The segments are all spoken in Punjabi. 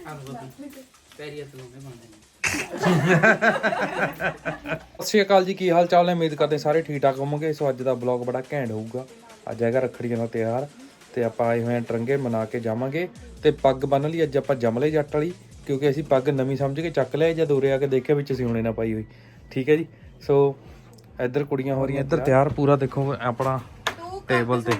ਸਤਿ ਸ਼੍ਰੀ ਅਕਾਲ ਜੀ ਕੀ ਹਾਲ ਚਾਲ ਹੈ ਉਮੀਦ ਕਰਦੇ ਸਾਰੇ ਠੀਕ ਠਾਕ ਹੋਵੋਗੇ। ਸੋ ਅੱਜ ਦਾ ਬਲੌਗ ਬੜਾ ਘੈਂਟ ਹੋਊਗਾ। ਅੱਜ ਹੈਗਾ ਰੱਖੜੀਆਂ ਦਾ ਤਿਉਹਾਰ ਤੇ ਆਪਾਂ ਆਏ ਹੋਏ ਹਾਂ ਟਰੰਗੇ ਮਨਾ ਕੇ ਜਾਵਾਂਗੇ ਤੇ ਪੱਗ ਬੰਨ ਲਈ। ਅੱਜ ਆਪਾਂ ਜਮਲੇ ਜੱਟ ਵਾਲੀ ਕਿਉਂਕਿ ਅਸੀਂ ਪੱਗ ਨਵੀਂ ਸਮਝ ਕੇ ਚੱਕ ਲਿਆ ਜਦ ਉਰੇ ਆ ਕੇ ਦੇਖਿਆ ਵਿੱਚ ਸਿਉਣੇ ਨਾ ਪਾਈ ਹੋਈ। ਠੀਕ ਹੈ ਜੀ? ਸੋ ਇੱਧਰ ਕੁੜੀਆਂ ਹੋ ਰਹੀਆਂ ਇੱਧਰ ਤਿਆਰ। ਪੂਰਾ ਦੇਖੋ ਆਪਣਾ ਟੇਬਲ ਤੇ।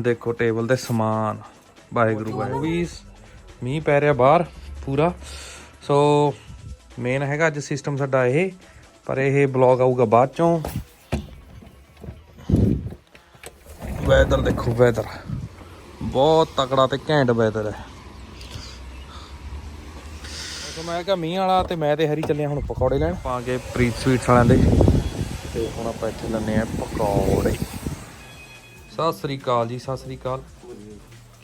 ਦੇਖੋ ਟੇਬਲ ਤੇ ਸਮਾਨ। ਵਾਹਿਗੁਰੂ ਵਾਹਿਗੁਰੂ। ਵੀ ਮੀਂਹ ਪੈ ਰਿਹਾ ਬਾਹਰ ਪੂਰਾ। ਸੋ ਮੇਨ ਹੈਗਾ ਅੱਜ ਸਿਸਟਮ ਸਾਡਾ ਇਹ, ਪਰ ਇਹ ਬਲੌਗ ਆਊਗਾ ਬਾਅਦ ਚੋਂ। ਵੈਦਰ ਦੇਖੋ ਵੈਦਰ ਬਹੁਤ ਤਕੜਾ ਤੇ ਘੈਂਟ ਵੈਦਰ ਹੈ। ਸੋ ਮੈਂ ਕਿਹਾ ਮੀਂਹ ਵਾਲਾ ਤੇ ਮੈਂ ਤੇ ਹਰੀ ਚੱਲੇ ਹੁਣ ਪਕੌੜੇ ਲੈਣ। ਪਾ ਕੇ ਪ੍ਰੀਤ ਸਵੀਟਸ ਵਾਲਿਆਂ ਦੇ। ਤੇ ਹੁਣ ਆਪਾਂ ਇੱਥੇ ਲੈਣੇ ਆ ਪਕੌੜੇ। ਸਤਿ ਸ੍ਰੀ ਅਕਾਲ ਜੀ, ਸਤਿ ਸ੍ਰੀ ਅਕਾਲ।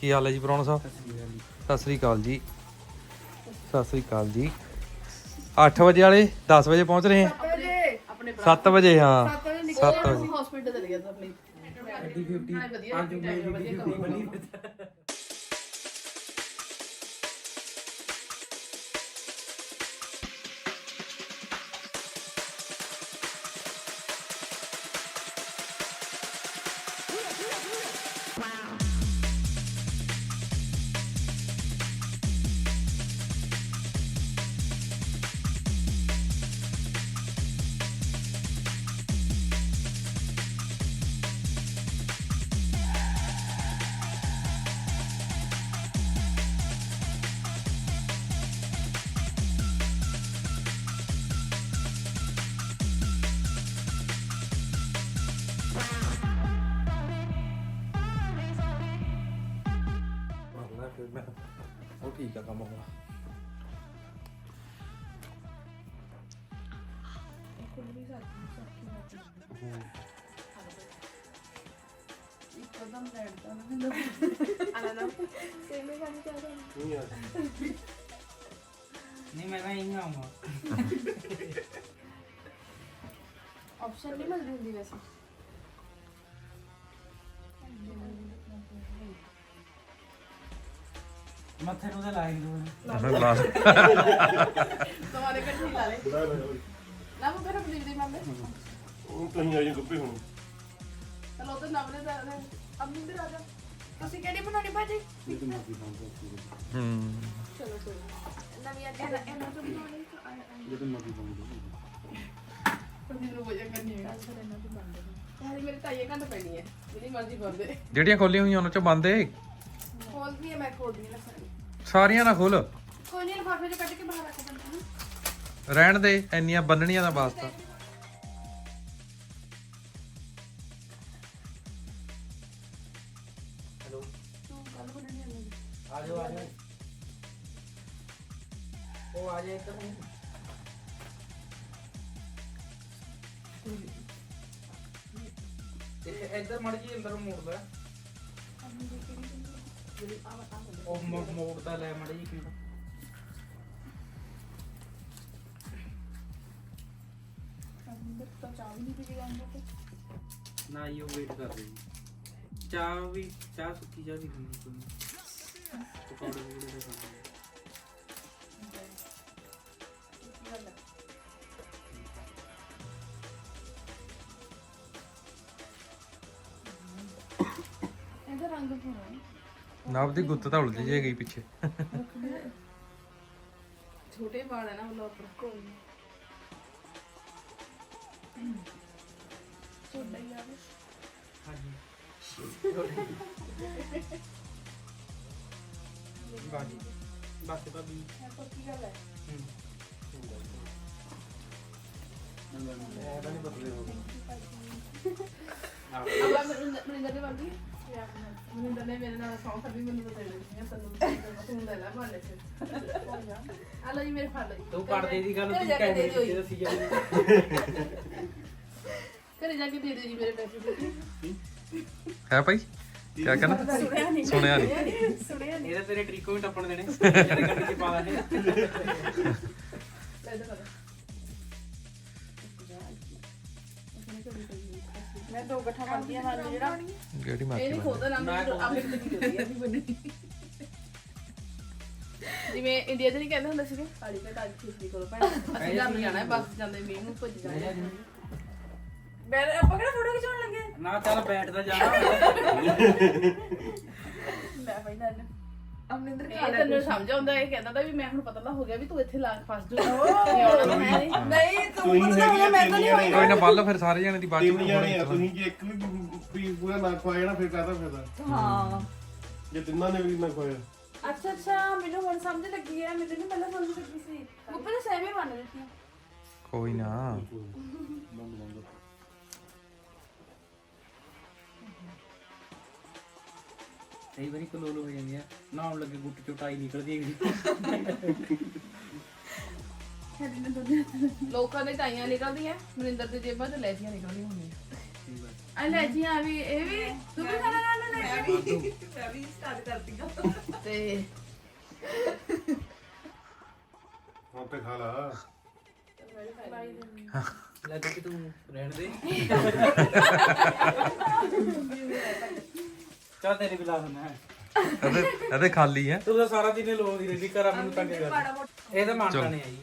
ਕੀ ਹਾਲ ਹੈ ਜੀ ਪ੍ਰਾਹੁਣਾ ਸਾਹਿਬ? ਸਤਿ ਸ੍ਰੀ ਅਕਾਲ ਜੀ। ਸਤਿ ਸ੍ਰੀ ਅਕਾਲ ਜੀ। 8 ਵਜੇ ਵਾਲੇ 10 ਵਜੇ ਪਹੁੰਚ ਰਹੇ ਹਾਂ। 7 ਵਜੇ। ਹਾਂ। 7 ਵਜੇ ਹਸਪੀਟਲ ਚਲੇ ਗਿਆ ਤਾਂ ਆਪਣੀ। ਐਡੀ 50 ਵਧੀਆ ਵਧੀਆ ਕੰਮ ਉਹ ਠੀਕ ਆ ਕੰਮ ਹੋਣਾ ਇੱਕਦਮ ਲੈਂਦਾ ਨਾ ਆਲਾ ਨਾ ਸੇਮੇ ਮੱਥੇ ਨੂੰ ਤਾਂ ਲਾਈਨ ਦੋ ਤੁਹਾਡੇ ਕੱਢੀ ਲਾ ਲੈ ਨਾ ਮੈਂ ਫਿਰ ਬਲੀਵ ਦੀ ਮੰਮੀ ਉਹ ਤੁਸੀਂ ਆਈ ਗੱਪੇ ਹੁਣ। ਚਲੋ ਤੇ ਨਵਨੇ ਦਾ ਅੰਮੀ ਦੇ ਰਾਜਾ ਤੁਸੀਂ ਕਿਹੜੀ ਬਣਾਉਣੀ ਭਾਜੀ? ਹੂੰ ਚਲੋ ਕੋਈ ਨਵੀਂ ਅੱਜ ਇਹਨਾਂ ਤੋਂ ਬਣਾਉਣੀ ਪ੍ਰਦੀਪ ਨੂੰ ਵਜਾ ਕਰਨੀ ਹੈ। ਸਰ ਇਹਨਾਂ ਤੋਂ ਬੰਦੇ ਯਾਰ ਮੇਰੀ ਤਾਈਏ ਘੰਟ ਪੈਣੀ ਹੈ। ਜਿਹੜੀ ਮਰਜ਼ੀ ਬੰਦੇ ਜਿਹੜੀਆਂ ਖੋਲੀਆਂ ਹੋਈਆਂ ਉਹਨਾਂ ਚੋਂ ਬੰਦ ਖੋਲਦੀ ਹੈ ਮੈਂ ਖੋਲਦੀ ਹਾਂ ਸਾਰੀ ਸਾਰੀਆਂ ਨਾ ਖੋਲ। ਕੋਈ ਨਹੀਂ ਲਿਫਾਫੇ ਚ ਕੱਢ ਕੇ ਬਾਹਰ ਰੱਖ ਦਿੰਦਾ ਨਾ। ਰਹਿਣ ਦੇ ਇੰਨੀਆਂ ਬੰਨਣੀਆਂ ਦਾ ਵਾਸਤਾ। ਹੈਲੋ। ਤੂੰ ਕੱਲ ਬਣਾਉਣੀ ਹੈ ਆ ਜਾਓ ਆ ਜਾਓ। ਉਹ ਆ ਜਾਏ ਇੱਧਰ ਨੂੰ। ਮੜ ਜੀ ਅੰਦਰ ਮੋੜ ਲੈ ਉਹ ਮੋੜ ਮੋੜਦਾ ਲੈ ਮੜ ਜੀ ਅੰਦਰ ਤਾਂ ਵੀ ਪੀ ਜਾਂਦਾ ਤੇ ਨਾ ਇਹ ਵੇਟ ਕਰ ਰਹੀ ਚਾਹ ਵੀ ਚਾਹ ਸੁੱਕੀ ਚਾਹ ਵੀ ਪੀਣੀ ਕੋਈ ਪਕੌੜੇ ਵਗੈਰੇ ਦੇ ਖਾਣੇ ਇਹਦਾ ਰੰਗ ਪੂਰਾ ਨਵ ਦੀ ਗੁੱਤ ਤਾਂ ਉਲਝ ਜੇ ਗਈ ਪਿੱਛੇ। ਛੋਟੇ ਵਾਲ ਹੈ ਨਾ ਮਤਲਬ ਆਪਣਾ ਕੋਈ ਛੋਟਾ ਹੀ ਆਵੇ ਹਾਂਜੀ। ਬਾਜੀ ਹੈ ਪਰ ਕੀ ਗੱਲ ਹੈ ਇਹਦਾ ਨਹੀਂ ਬਦਲੇ ਹੋ ਅਬਾ ਮਨਿੰਦਰ ਦੇ ਵਾਲੀ ਮਨਿੰਦਰ ਨੇ ਮੇਰੇ ਨਾਲ ਸੌਂ ਵੀ ਮੈਨੂੰ ਬਤਾ ਦਿੱਤੀ ਤੈਨੂੰ ਤੂੰ ਲੈ ਲੈ ਭਾਲੇ ਫਿਰ ਆ ਲੋ ਜੀ ਮੇਰੇ ਫੜ ਲਈ ਤੂੰ ਪੜਦੇ ਦੀ ਗੱਲ ਘਰੇ ਤੂੰ ਜਾ ਕੇ ਦੇ ਕੈਮਰੇ ਦਿਓ ਵਿੱਚ ਜੀ। ਦੱਸੀ ਜਾਂਦੀ ਘਰੇ ਜਾ ਕੇ ਦੇ ਦਿਓ ਜੀ ਮੇਰੇ ਪੈਸੇ ਹੈ ਭਾਈ? ਕੀ ਕਹਿਣਾ ਸੁਣਿਆ ਨਹੀਂ। ਸੁਣਿਆ ਨਹੀਂ। ਸੁਣਿਆ ਨਹੀਂ। ਇਹਦਾ ਤੇਰੇ ਟ੍ਰਿਕੋ ਵੀ ਟੱਪਣ ਦੇਣੇ। ਜਿਹੜੇ ਕੱਢ ਕੇ ਪਾ ਲੈਣੇ ਲੈ ਦੇ। ਮੈਂ ਦੋ ਕਰਦੀ ਹਾਂ ਹਾਲ ਜਿਹੜਾ ਕਿਹੜੀ ਇਹ ਮਾਰਕੀ ਨਹੀਂ ਖੋਦਾ ਨਾ ਆਪਣੇ ਤੇ ਨਹੀਂ ਆ ਨਹੀਂ ਬੰਨੀ ਜਿਵੇਂ ਇੰਡੀਆ 'ਚ ਨਹੀਂ ਕਹਿੰਦੇ ਹੁੰਦੇ ਸੀਗੇ ਕਾਲੀ ਘਟਾ ਦੀ ਖੁਸ਼ੀ ਕਰੋ ਭੈਣ। ਅਸੀਂ ਘਰ ਨੂੰ ਜਾਣਾ ਹੈ ਬੱਸ ਜਾਂਦੇ ਮੀਂਹ ਨੂੰ ਭੱਜ ਜਾਣਾ ਮੈਂ ਆਪਾਂ ਕਿਹੜਾ ਫੋਟੋ ਖਿਚਾਉਣ ਲੱਗੇ? ਨਾ ਚੱਲ ਬੈਠਦਾ ਜਾ। ਮੈਂ ਪਹਿਲਾਂ ਅਮਰਿੰਦਰ ਇਹ ਤੈਨੂੰ ਸਮਝ ਆਉਂਦਾ ਇਹ ਕਹਿੰਦਾ ਤਾਂ ਵੀ ਮੈਂ ਹੁਣ ਪਤਾ ਲੱਗ ਹੋ ਗਿਆ ਵੀ ਤੂੰ ਇੱਥੇ ਲਾ ਫਸ ਜੂਗਾ ਨਹੀਂ। ਤੂੰ ਤੁਸੀਂ ਹੈਗੇ ਮੈਂ ਤਾਂ ਨਹੀਂ ਕੋਈ ਨਾ ਬੱਲ ਫਿਰ ਸਾਰੇ ਜਣੇ ਦੀ ਬਾਜੀ ਤਿੰਨ ਜਾਣੇ ਆ ਤੁਸੀਂ ਜੇ ਇੱਕ ਵੀ ਪੂਰਾ ਨਾ ਖਵਾਇਆ ਨਾ ਫਿਰ ਕਾਹਦਾ ਫਾਇਦਾ? ਹਾਂ। ਜੇ ਤਿੰਨਾਂ ਨੇ ਵੀ ਨਾ ਖਵਾਇਆ। ਅੱਛਾ ਅੱਛਾ ਮੈਨੂੰ ਹੁਣ ਸਮਝ ਲੱਗੀ ਹੈ ਮੈਨੂੰ ਨਹੀਂ ਪਹਿਲਾਂ ਸਮਝ ਲੱਗੀ ਸੀ। ਉੱਪਰ ਤਾਂ ਸਹਿਮੇ ਮੰਨ ਦਿੱਤੀ। ਕੋਈ ਨਾ। ਕਈ ਵਾਰੀ ਕਲੋਲ ਹੋ ਜਾਂਦੀ ਆ ਨਹਾਉਣ ਲੱਗੇ ਗੁੱਟ ਚੋਟਾਈ ਨਿਕਲਦੀ ਹੈਗੀ। ਲੋਕਾਂ ਦੇ ਟਾਈਆਂ ਨਿਕਲਦੀਆਂ ਮਨਿੰਦਰ ਦੇ ਜੇਬਾਂ 'ਚ ਲੈਜੀਆਂ ਨਿਕਲਦੀਆਂ ਹੁੰਦੀਆਂ ਆ ਲੈ ਜੀ ਆ ਵੀ ਇਹ ਵੀ ਤੂੰ ਵੀ ਖਾਣਾ ਨਾਲ ਲੈ ਜੀ ਮੈਂ ਵੀ ਸਟਾਰਟ ਕਰਤੀ ਤੇ ਹੁਣ ਤੇ ਖਾ ਲਾ। ਲੈ ਦੇ ਤੂੰ ਰਹਿਣ ਦੇ। ਚੱਲ ਤੇਰੇ ਵੀ ਲਾ ਦਿੰਦਾ ਇਹਦੇ ਇਹਦੇ ਖਾਲੀ ਹੈ। ਤੂੰ ਤਾਂ ਸਾਰਾ ਦਿਨ ਲੋਕ ਹੀ ਰਹਿੰਦੀ ਕਰਾ ਮੈਨੂੰ ਤੰਗ ਕਰ ਇਹ ਤਾਂ ਮੰਨਦਾ ਨਹੀਂ ਆਈ।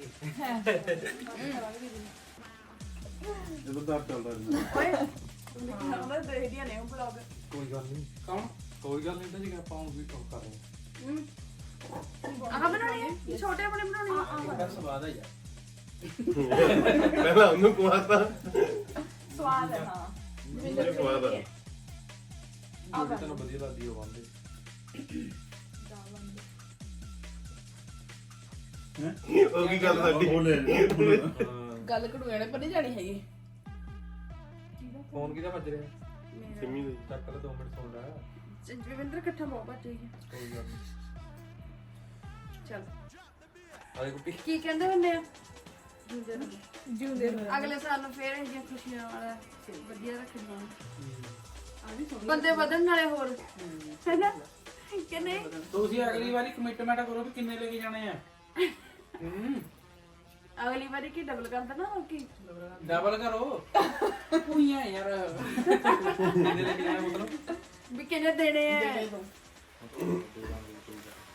ਜਦੋਂ ਦਰ ਚੱਲਦਾ ਰਹਿੰਦਾ। ਉਹਨਾਂ ਦੇ ਦੇਖਦੀਆਂ ਨੇ ਉਹ ਬਲੌਗ ਕੋਈ ਗੱਲ ਨਹੀਂ। ਕੌਣ? ਕੋਈ ਗੱਲ ਨਹੀਂ ਤਾਂ ਜੀ ਆਪਾਂ ਹੁਣ ਵੀ ਟੋਕ ਕਰ ਰਹੇ ਆਹ ਬਣਾਉਣੀ ਹੈ ਛੋਟੇ ਆਪਣੇ ਬਣਾਉਣੇ ਇਹਦਾ ਸਵਾਦ ਆ ਯਾਰ। ਪਹਿਲਾਂ ਉਹਨੂੰ ਖਵਾਤਾ। ਸਵਾਦ ਹੈ ਹਾਂ। ਮੈਨੂੰ ਖਵਾਤਾ ਜੋ ਵੀ ਤੈਨੂੰ ਵਧੀਆ ਲੱਗਦੀ ਉਹ ਬੰਦੇ ਉਹ ਕੀ ਗੱਲ ਸਾਡੀ? ਗੱਲ ਕਢੂਆਂ ਨੇ ਪਰ ਨਹੀਂ ਜਾਣੀ ਹੈਗੀ। ਫੋਨ ਕਿਹਦਾ ਵੱਜ ਰਿਹਾ? ਸਿੰਮੀ ਦੇ ਚੱਕ ਲੈ 2 ਮਿੰਟ ਸੁਣ ਲੈ। ਜਵਿੰਦਰ ਇਕੱਠਾ ਬਹੁਤ ਬੱਚੇ ਕੋਈ ਗੱਲ ਨਹੀਂ। ਚਲ। ਆਲੇ ਗੁੱਪੀ ਕੀ ਕਹਿੰਦੇ ਹੁੰਦੇ ਆ? ਜੂਦੇ ਅਗਲੇ ਸਾਲ ਨੂੰ ਫੇਰ ਇਹ ਜਿਹੀਆਂ ਖੁਸ਼ੀਆਂ ਵਾਲਾ ਵਧੀਆ ਰੱਖਣਾ। ਬੰਦੇ ਵਧਣ ਨਾਲੇ ਹੋਰ। ਹੈਨਾ? ਕਿ ਨਹੀਂ? ਤੁਸੀਂ ਅਗਲੀ ਵਾਰੀ ਕਮਿਟਮੈਂਟ ਕਰੋ ਵੀ ਕਿੰਨੇ ਲੈ ਕੇ ਜਾਣੇ ਆ। ਹੂੰ। ਅਗਲੀ ਵਾਰੀ ਕੀ ਡਬਲ ਕਰ ਦੇਣਾ ਹੋਰ ਕੀ? ਡਬਲ ਕਰੋ। ਪੂਈਆਂ ਯਾਰ। ਕਿੰਨੇ ਲੈ ਕੇ ਜਾਣੇ ਮਤਲਬ? ਵੀ ਕਿੰਨੇ ਦੇਣੇ ਆ?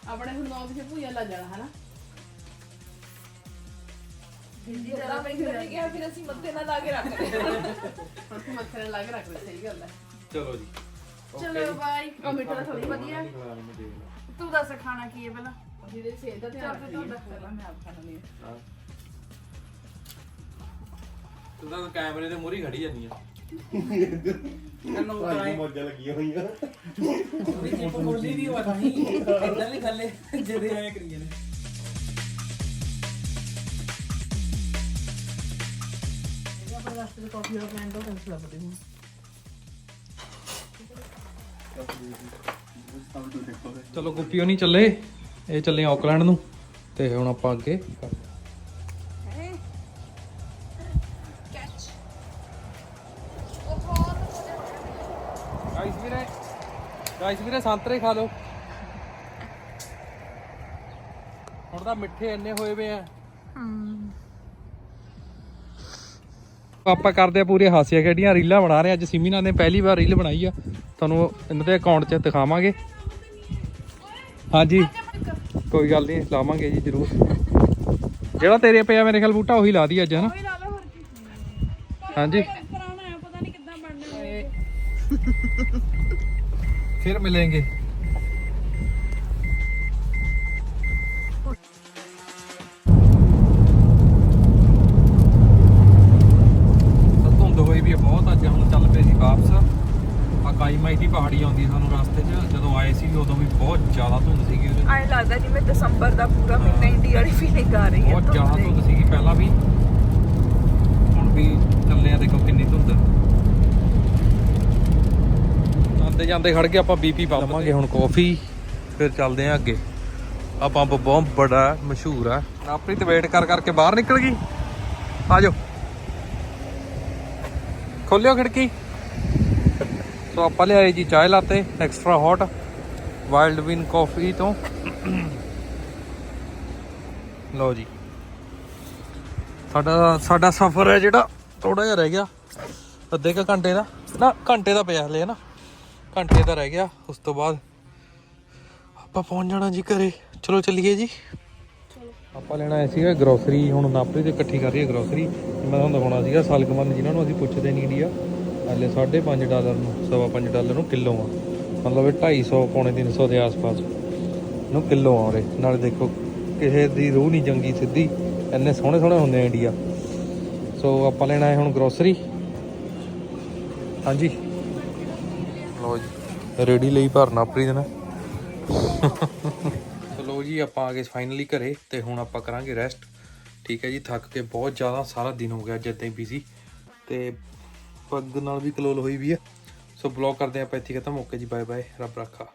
ਆਪਣੇ ਹੁਣ ਨੌ ਕਿਸੇ ਭੂਆ ਲੱਗ ਜਾਣਾ ਹਨਾ? ਹਿੰਦੀ ਜਰਾ ਫਿਰ ਕਿਹਾ ਫਿਰ ਅਸੀਂ ਮੱਥੇ ਨਾਲ ਲਾ ਕੇ ਰੱਖ ਰਹੇ ਮੱਥੇ ਨਾਲ ਲਾ ਕੇ ਰੱਖ ਸਹੀ ਗੱਲ ਹੈ ਚਲੋ ਜੀ। ਚਲੋ ਬਾਈ। ਕਮਿਟਰ ਥੋੜੀ ਵਧੀਆ। ਦੇ। ਤੂੰ ਦੱਸ ਖਾਣਾ ਕੀ ਹੈ ਪਹਿਲਾਂ? ਜਿਹਦੇ ਸਿਹਤ ਦਾ ਧਿਆਨ ਚੱਲ ਤੂੰ ਦੱਸ। ਪਹਿਲਾਂ ਮੈਂ ਆਪ ਖਾਣਾ ਨਹੀਂ ਹਾਂ। ਤੂੰ ਤਾਂ ਕੈਮਰੇ ਦੇ ਮੂਹਰੇ ਖੜੀ ਜਾਂਦੀ ਆ। ਕੰਨੋਂ ਭਾਈ ਕਰਾਏ ਮੌਜਾਂ ਲੱਗੀਆਂ ਹੋਈਆਂ। ਉਹਦੀ ਚਿਪ ਖੋਲੀ ਵੀ ਹੋਆ ਨਹੀਂ। ਇਦਾਂ ਨਹੀਂ ਥੱਲੇ ਜਿਹਦੇ ਆਏ ਕਰੀਏ ਨੇ। ਆਪਣੇ ਰਸਤੇ ਤੇ ਕਾਫੀ ਦਾ ਪਲਾਨ ਤੋਂ ਕੈਂਸਲ ਲੱਭਦੇ ਹੁਣ ਚਲੋ ਗੁੱਪੀਓ ਨਹੀਂ ਚੱਲੇ। ਇਹ ਚੱਲੇ ਆਕਲੈਂਡ ਨੂੰ। ਤੇ ਹੁਣ ਆਪਾਂ ਅੱਗੇ ਗਾਇਸ ਵੀਰੇ ਗਾਇਸ ਵੀਰੇ ਸੰਤਰੇ ਖਾ ਲਓ। ਹੁਣ ਤਾਂ ਮਿੱਠੇ ਇੰਨੇ ਹੋਏ ਵੇ ਆ। ਆਪਾਂ ਕਰਦੇ ਆ ਪੂਰੇ ਹਾਸੀਆਂ ਖੇਡੀਆਂ। ਰੀਲਾਂ ਬਣਾ ਰਹੇ ਅੱਜ ਸਿਮੀਨਾ ਨੇ ਪਹਿਲੀ ਵਾਰ ਰੀਲ ਬਣਾਈ ਆ। ਤੁਹਾਨੂੰ ਇਹਨਾਂ ਦੇ ਅਕਾਊਂਟ 'ਚ ਦਿਖਾਵਾਂਗੇ। ਹਾਂਜੀ। ਕੋਈ ਗੱਲ ਨਹੀਂ ਲਾਵਾਂਗੇ ਜੀ ਜ਼ਰੂਰ। ਜਿਹੜਾ ਤੇਰੇ ਪਿਆ ਮੇਰੇ ਖਿਆਲ ਬੂਟਾ ਉਹੀ ਲਾ ਦੀ ਅੱਜ ਹਨਾ? ਹਾਂਜੀ। ਫਿਰ ਮਿलेंगे ਮਾਈ ਦੀ ਪਹਾੜੀ ਆਉਂਦੀ ਸਾਨੂੰ ਰਸਤੇ 'ਚ ਜਦੋਂ ਆਏ ਸੀ ਉਦੋਂ ਵੀ ਬਹੁਤ ਜ਼ਿਆਦਾ ਧੁੰਦ ਸੀਗੀ ਉਹਦੇ। ਆਏ ਲੱਗਦਾ ਜਿਵੇਂ ਦਸੰਬਰ ਦਾ ਪੂਰਾ ਮਹੀਨਾ ਇੰਡੀਆ ਵਾਲੀ ਫੀਲਿੰਗ ਆ ਰਹੀ ਹੈ ਬਹੁਤ ਜ਼ਿਆਦਾ ਧੁੰਦ ਸੀਗੀ ਪਹਿਲਾਂ ਵੀ। ਹੁਣ ਵੀ ਚੱਲੇ ਆ ਦੇਖੋ ਕਿੰਨੀ ਧੁੰਦ ਜਾਂਦੇ ਜਾਂਦੇ ਖੜ ਕੇ ਆਪਾਂ ਬੀਪੀ ਪਾ ਲਵਾਂਗੇ ਹੁਣ ਕਾਫੀ ਫਿਰ ਚੱਲਦੇ ਆ ਅੱਗੇ। ਆ ਪੰਪ ਬਹੁਤ ਬੜਾ ਮਸ਼ਹੂਰ ਆ। ਆਪਣੀ ਤੇ ਵੇਟ ਕਰ ਕਰਕੇ ਬਾਹਰ ਨਿਕਲ ਗਈ। ਆ ਜਾਓ। ਖੋਲਿਓ ਖਿੜਕੀ। ਸੋ ਆਪਾਂ ਲਿਆਏ ਜੀ ਚਾਹ ਲਾਤੇ extra hot wild win coffee ਤੋਂ। ਲਓ ਜੀ। ਸਾਡਾ ਸਾਡਾ ਸਫ਼ਰ ਹੈ ਜਿਹੜਾ ਥੋੜਾ ਜਿਹਾ ਰਹਿ ਗਿਆ। ਅੱਧੇ ਕੁ ਘੰਟੇ ਦਾ। ਨਾ, ਘੰਟੇ ਦਾ ਪਿਆ ਹਲੇ ਨਾ। ਘੰਟੇ ਦਾ ਰਹਿ ਗਿਆ, ਉਸ ਤੋਂ ਬਾਅਦ ਆਪਾਂ ਪਹੁੰਚ ਜਾਣਾ ਜੀ ਘਰੇ। ਚਲੋ ਚੱਲੀਏ ਜੀ। ਆਪਾਂ ਲੈਣਾ ਆਇਆ ਸੀਗਾ ਗਰੋਸਰੀ ਹੁਣ ਨਾਪਰੀ ਤੇ ਇਕੱਠੀ ਕਰ ਰਹੀ ਹੈ ਗਰੋਸਰੀ ਮੈਂ ਤੁਹਾਨੂੰ ਦਿਖਾਉਣਾ ਸੀਗਾ ਸਾਲਕਮਨ ਜਿਨ੍ਹਾਂ ਨੂੰ ਅਸੀਂ ਪੁੱਛਦੇ ਨਹੀਂ ਇੰਡੀਆ ਹਲੇ 5.5 ਡਾਲਰ ਨੂੰ ਸਵਾ ਪੰਜ ਡਾਲਰ ਨੂੰ ਕਿਲੋ ਆ। ਮਤਲਬ ਇਹ 250 ਪੌਣੇ 300 ਦੇ ਆਸ-ਪਾਸ ਨੂੰ ਕਿਲੋ ਆ ਉਰੇ। ਨਾਲੇ ਦੇਖੋ ਕਿਸੇ ਦੀ ਰੂਹ ਨਹੀਂ ਜੰਗੀ ਸਿੱਧੀ। ਇੰਨੇ ਸੋਹਣੇ ਸੋਹਣੇ ਹੁੰਦੇ ਆ ਇੰਡੀਆ ਸੋ ਆਪਾਂ ਲੈਣਾ ਹੈ ਹੁਣ ਗਰੋਸਰੀ ਹਾਂਜੀ। ਲੋ ਜੀ। ਰੈਡੀ ਲਈ ਭਰਨਾ ਆਪਣੀ ਦਿਨ ਚਲੋ ਜੀ ਆਪਾਂ ਆ ਗਏ ਫਾਈਨਲੀ ਘਰੇ ਤੇ ਹੁਣ ਆਪਾਂ ਕਰਾਂਗੇ ਰੈਸਟ ਠੀਕ ਹੈ ਜੀ ਥੱਕ ਕੇ ਬਹੁਤ ਜ਼ਿਆਦਾ ਸਾਰਾ ਦਿਨ ਹੋ ਗਿਆ ਅੱਜ ਏਦਾਂ ਹੀ ਬਿਜ਼ੀ ਤੇ ਪੱਗ ਨਾਲ ਵੀ ਕਲੋਲ ਹੋਈ ਵੀ ਆ। ਸੋ ਬਲੌਗ ਕਰਦੇ ਆਪਾਂ ਇੱਥੇ ਖਤਮ। ਓਕੇ ਜੀ ਬਾਏ ਬਾਏ ਰੱਬ ਰੱਖਾ।